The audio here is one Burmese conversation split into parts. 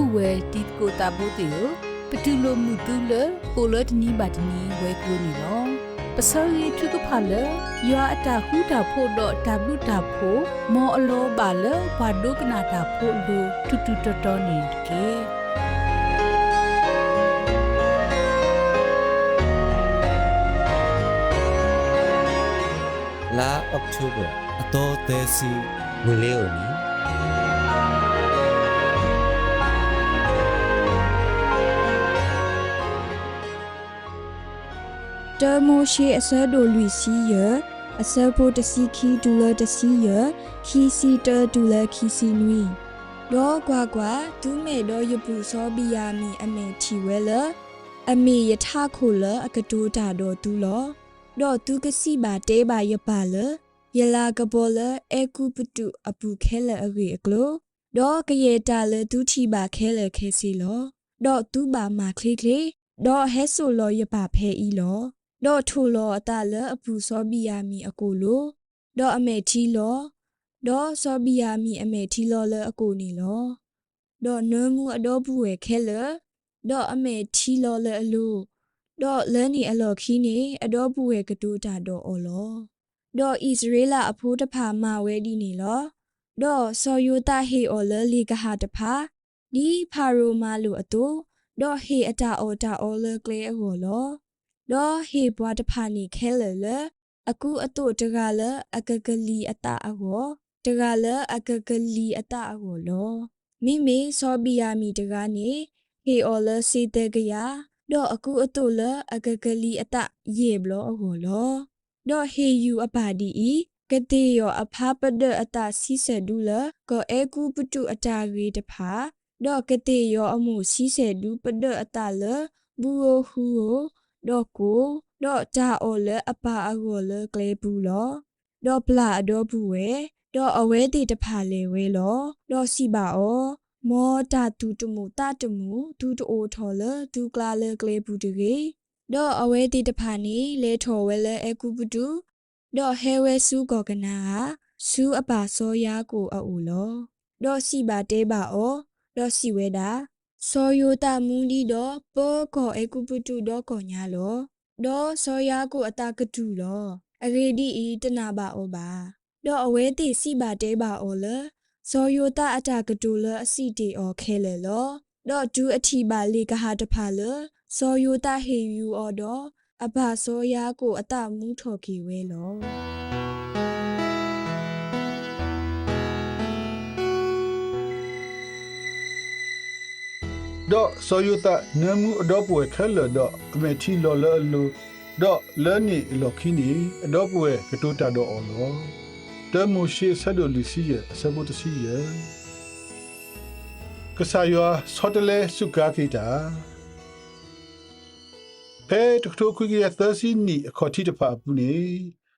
ခုဝဲတီကိုတာဘိုတေယပတူလိုမှုတူလကိုလတနီဘာတနီဝဲကူနီလောပစောရီထုကဖလယွာအတာခုတာဖို့တော့တဘလူတာဖို့မောအလောပါလဘာဒုကနာတာဖို့လူတူတူတော်တော်နေကေလာအောက်တိုဘာအတော်သေးစီဝင်လေ ோனி တမိုရှိအစဒိုလူစီယအစဖို့တစီခီဒူလတစီယခီစီတဒူလခီစီနွီတော့ကွာကွာဒူးမေတော့ယပူစောဘီယာမီအမေထီဝဲလအမေယထခိုလအကတိုးတာတော့ဒူလောတော့သူကစီပါတဲပါယပါလယလာကဘောလအေကူပတုအပူခဲလအဂေအကလိုတော့ကရေတာလဒူထီပါခဲလခဲစီလောတော့သူပါမာခလီခလီတော့ဟဲဆိုလောယပါဖဲဤလော ဒေါ်ထူလောအတလအပူစောဘီယာမီအကိုလိုဒေါ်အမေထီလောဒေါ်စောဘီယာမီအမေထီလောလအကိုနီလောဒေါ်နွမှုအတော့ဘူးဝဲခဲလဒေါ်အမေထီလောလအလိုဒေါ်လဲနီအလော်ခီနီအတော့ဘူးဝဲကတူတာဒေါ်အော်လောဒေါ်ဣသရေလအဖိုးတဖာမဝဲဒီနီလောဒေါ်စောယိုတာဟေအော်လလီကဟာတဖာဒီဖာရိုမာလိုအတူဒေါ်ဟေအတာအော်တာအော်လကလေအော်လော တော့ဟေဘွားတဖာနေခဲလေလေအခုအတုတကလအကကလီအတာအကိုတကလအကကလီအတာအကိုလောမိမိစောဘီယာမီတကနေဟေအော်လစီတေကရတော့အခုအတုလအကကလီအတာယေဘလောအကိုလောတော့ဟေယူအပါဒီဤကတိယောအဖာပဒအတာစီဆဒူလကောအေကူပတုအတာရီတဖာတော့ကတိယောအမှုစီဆဒူပဒအတာလဘူဟူဟူ တော့ကိုတော့ဂျာအော်လေအပါအကိုလေကလေးဘူးလောတော့ပလာအတော့ဘူးဝဲတော့အဝဲတီတဖာလေဝဲလောတော့စီပါအောမောတာတူတမှုတာတမှုဒူတိုထော်လေဒူကလာလေကလေးဘူးတကြီးတော့အဝဲတီတဖာနေလေထော်ဝဲလေအကူပတူတော့ဟဲဝဲဆူကောကနာဟာဆူအပါစောရကိုအအူလောတော့စီပါတဲပါအောတော့စီဝဲတာ စောယိုတာမူးဒီတော့ပောကောအေကုပတုတော့ကောညာလောတော့စောယာကိုအတာကတူလောအဂေဒီဤတနာပါဩပါတော့အဝဲတိစီပါတဲပါဩလစောယိုတာအတာကတူလအစီတီဩခဲလေလောတော့ဒူအထီပါလေကဟာတဖာလစောယိုတာဟေယူဩတော့အဘစောယာကိုအတာမူးထော်ကီဝဲလော တော့ဆိုယတာနမှုအတော့ပွဲခဲလတော့အမေတီလော်လလူတော့လဲနီလော်ခီနီအတော့ပွဲကတူတာတော့အော်လောတမှုရှိဆဒိုလီစီယဆဘုတစီယကဆာယောဆော့တလေစုကာခိတာဖဲတခတိုခွေရသစီနီအခေါ်တီတဖာပူနေ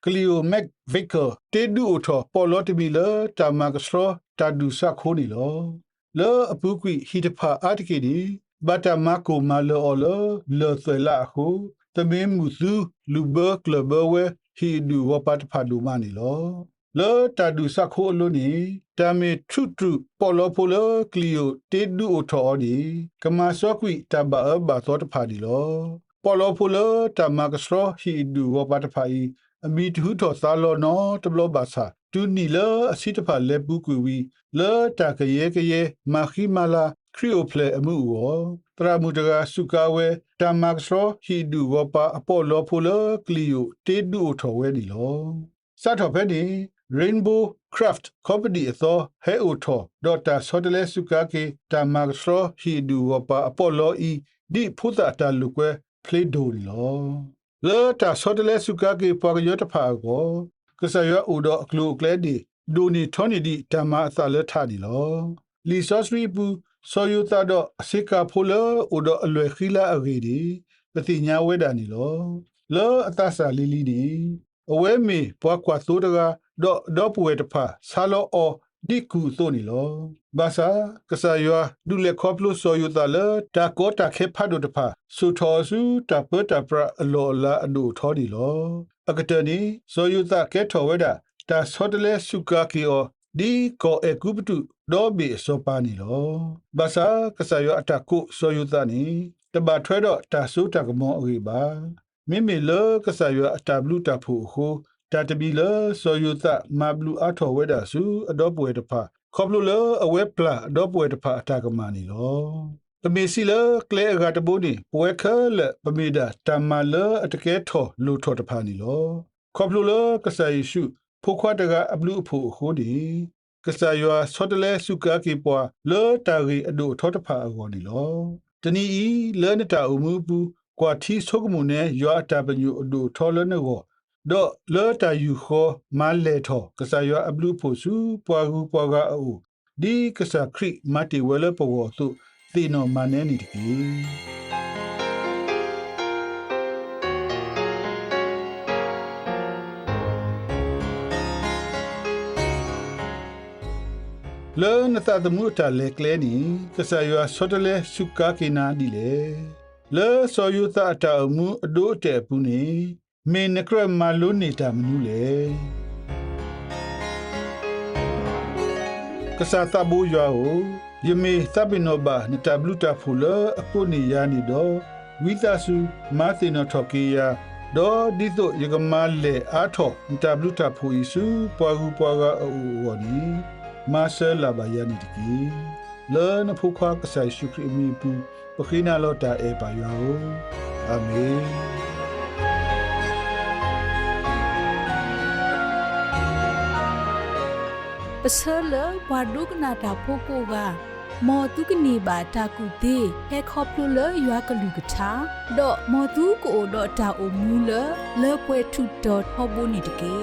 ကလီယိုမက်ဗီကာတေဒူအိုထောပေါ်လော်တမီလာတာမကစထရတာဒူဆာခိုနီလော လောအပူကွီဟီတဖာအာတကေဒီဘတာမကိုမလောအလောလောသလာဟုတမေမူစုလူဘကလဘဝဲဟီဒူဝပတ်ဖာဒူမနီလောလောတာဒူစခိုအလိုနီတာမေထရုထရုပေါ်လောပိုလောကလီယိုတေဒူအိုထော်ဒီကမဆောကွီတဘာအဘာသောတဖာဒီလောပေါ်လောပိုလောတမကစရောဟီဒူဝပတ်ဖာဤ အမီတူထော်သာလောနောတဘလဘာသာတူနီလအစီတဖာလေပူကွီလောတာကရေကရေမာခိမာလာခရီယိုဖလေအမှုဝတရာမူတကစုကာဝဲတမတ်စရောဟီဒူဝပါအပေါ်လောဖူလကလီယိုတေဒူထော်ဝဲဒီလောစတ်တော်ဖဲဒီ Rainbow Craft Company အသောဟဲအိုထော်ဒေါ်တာဆော်တလဲစုကာကေတမတ်စရောဟီဒူဝပါအပေါ်လောဤဒီဖုသတာလူကွဲ play do ဒီလော လောတာဆော်တလဲစုကာကေပေါ်ရတဖာကိုကဆယအိုဒအကလူကလဲဒီဒိုနီထောနီဒီဓမ္မအသလထဒီလောလီဆော့စရီပူဆောယူတာတော့အစိကာဖိုလအိုဒအလွယ်ခီလာအဂေဒီပတိညာဝဲတာနီလောလောအသဆာလီလီဒီအဝဲမီပွားကွာသိုးတကတော့တော့ပွေတဖာဆာလောအော ဒီကူသိုနီလောဘာသာကဆာယောဒူလေခေါပလိုဆောယူတာလတာကောတာခေဖတ်ဒိုတဖာဆူထောစုတာပတာပရအလောလာအဒူထောဒီလောအကတနီဆောယူတာကဲထောဝဲတာတာဆောတလဲစုကာကီအောဒီကောအကူပတုဒေါ်ဘီစောပါနီလောဘာသာကဆာယောအတကုဆောယုတနီတဘာထွဲတော့တာဆုတကမောအေပါမိမိလကဆာယောအတဘလူတဖို့ဟို တတဘီလဆောယုတမဘလူအထောဝဲဒါစုအတော့ပွဲတဖာခေါပလူလအဝဲပလာအတော့ပွဲတဖာအတကမာနီလောပမေစီလကလေဂတ်ဘိုနီပွဲခလပမေဒါတမလအတကဲထောလူထောတဖာနီလောခေါပလူလကဆာယေရှုဖိုခွာတကအဘလူအဖို့ဟိုဒီကဆာယောဆောတလဲစုကာကေပွာလောတာရီအဒိုထောတဖာအကောနီလောတနီဤလဲနတာအမှုပူကွာတီဆုကမှုနဲ့ယောအတပညူအဒိုထောလနကော တော့လောတာယူခောမလဲထောကဆာယောအဘလူဖို့စုပွာကူပွာကအူဒီကဆာခရိမတ်တီဝဲလပဝသုသေနောမနဲနီတကီလေနသဒမှုတာလေကလဲနီကဆာယောဆောတလဲစုကာကေနာဒီလေလေဆောယုသတာမှုအဒိုးတဲ့ပူနေ မေနကရမလိုနေတာမနူးလေကဆာတဘူယောယမေသဘိနောဘာနတဘလူတာဖူလအကိုနီယာနီတော့ဝိသဆုမာသီနောထော်ကီယာဒေါ်ဒီတိုယကမလေအာထောနတဘလူတာဖူယီစုပွားကူပွားကအူဝနီမာဆယ်လာဘယာနီတကီလဲနဖူခွာကဆိုင်ရှုခရမီပူပခိနာလောတာအေပါယောအာမင် ပစလဝါဒုကနာတာဖိုကိုကမောတုကနေပါတာကုတေဟဲခေါပလူလရွာကလူကထာဒေါ်မောတုကိုဒေါ်တာအိုမူလလေပွဲထုဒေါ်ဟောဘိုနီတကေ